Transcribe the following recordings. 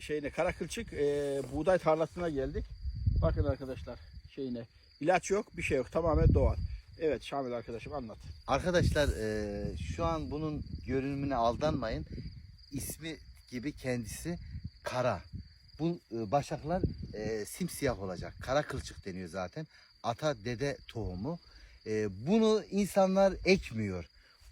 şeyine Karakılçık e, buğday tarlasına geldik. Bakın arkadaşlar şeyine ilaç yok bir şey yok tamamen doğal. Evet Şamil arkadaşım anlat. Arkadaşlar e, şu an bunun görünümüne aldanmayın. İsmi gibi kendisi kara. Bu e, başaklar e, simsiyah olacak. Kara kılçık deniyor zaten. Ata dede tohumu. E, bunu insanlar ekmiyor.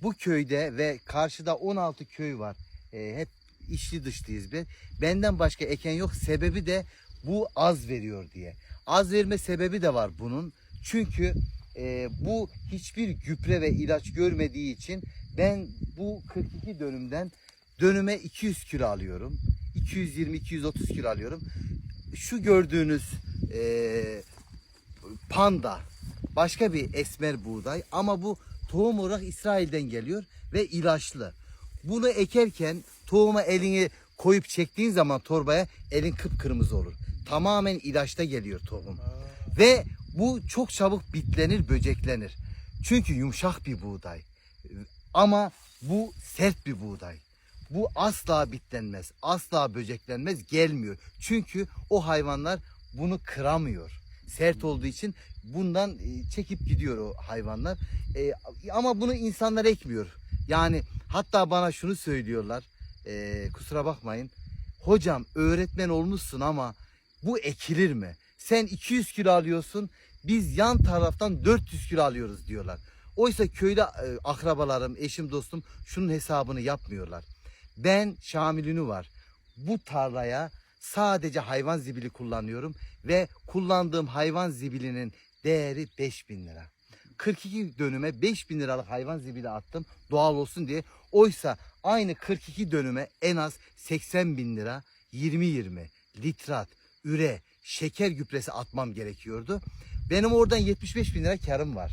Bu köyde ve karşıda 16 köy var. E, hep içli dışlıyız biz. Benden başka eken yok. Sebebi de bu az veriyor diye. Az verme sebebi de var bunun. Çünkü e, bu hiçbir gübre ve ilaç görmediği için ben bu 42 dönümden dönüme 200 kilo alıyorum. 220-230 kilo alıyorum. Şu gördüğünüz e, panda başka bir esmer buğday ama bu tohum olarak İsrail'den geliyor ve ilaçlı. Bunu ekerken tohuma elini koyup çektiğin zaman torbaya elin kıpkırmızı olur. Tamamen ilaçta geliyor tohum. Ve bu çok çabuk bitlenir, böceklenir. Çünkü yumuşak bir buğday. Ama bu sert bir buğday. Bu asla bitlenmez, asla böceklenmez, gelmiyor. Çünkü o hayvanlar bunu kıramıyor. Sert olduğu için bundan e, çekip gidiyor o hayvanlar. E, ama bunu insanlar ekmiyor. Yani hatta bana şunu söylüyorlar. e, kusura bakmayın. Hocam öğretmen olmuşsun ama bu ekilir mi? Sen 200 kilo alıyorsun, biz yan taraftan 400 kilo alıyoruz diyorlar. Oysa köyde e, akrabalarım, eşim, dostum şunun hesabını yapmıyorlar. Ben Şamil Ünü var. Bu tarlaya sadece hayvan zibili kullanıyorum ve kullandığım hayvan zibilinin değeri 5000 lira. 42 dönüme 5000 liralık hayvan zibili attım doğal olsun diye. Oysa aynı 42 dönüme en az 80 bin lira 20-20 litrat, üre, şeker gübresi atmam gerekiyordu. Benim oradan 75 bin lira karım var.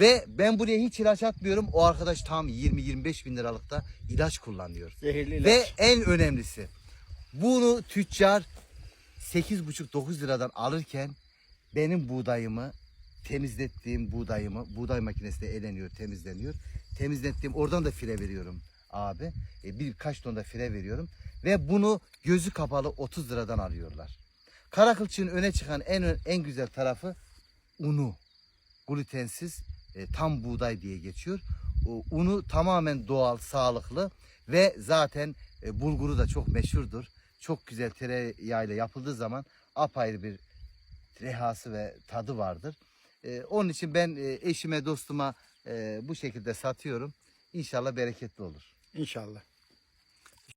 Ve ben buraya hiç ilaç atmıyorum. O arkadaş tam 20-25 bin liralıkta ilaç kullanıyor. Zehirli ilaç. Ve en önemlisi bunu tüccar 8,5-9 liradan alırken benim buğdayımı temizlettiğim buğdayımı buğday makinesinde eleniyor, temizleniyor. Temizlettiğim oradan da fire veriyorum abi. E, birkaç ton da fire veriyorum. Ve bunu gözü kapalı 30 liradan alıyorlar. Karakılçığın öne çıkan en en güzel tarafı unu. Glutensiz e, tam buğday diye geçiyor. O unu tamamen doğal, sağlıklı ve zaten e, bulguru da çok meşhurdur. Çok güzel tereyağıyla yapıldığı zaman apayrı bir rehası ve tadı vardır. E, onun için ben e, eşime, dostuma e, bu şekilde satıyorum. İnşallah bereketli olur. İnşallah.